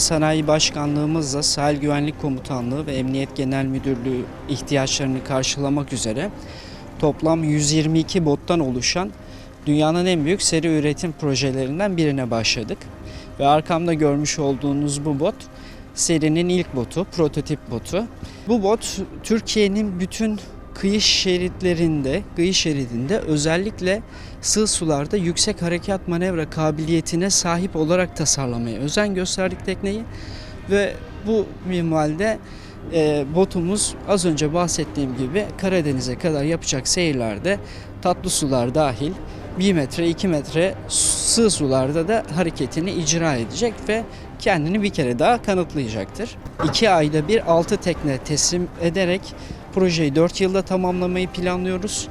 Sanayi Başkanlığımızla Sahil Güvenlik Komutanlığı ve Emniyet Genel Müdürlüğü ihtiyaçlarını karşılamak üzere toplam 122 bottan oluşan dünyanın en büyük seri üretim projelerinden birine başladık. Ve arkamda görmüş olduğunuz bu bot serinin ilk botu, prototip botu. Bu bot Türkiye'nin bütün kıyı şeritlerinde, kıyı şeridinde özellikle sığ sularda yüksek harekat manevra kabiliyetine sahip olarak tasarlamaya özen gösterdik tekneyi ve bu minvalde e, botumuz az önce bahsettiğim gibi Karadeniz'e kadar yapacak seyirlerde tatlı sular dahil 1 metre 2 metre sığ sularda da hareketini icra edecek ve kendini bir kere daha kanıtlayacaktır. 2 ayda bir 6 tekne teslim ederek projeyi 4 yılda tamamlamayı planlıyoruz.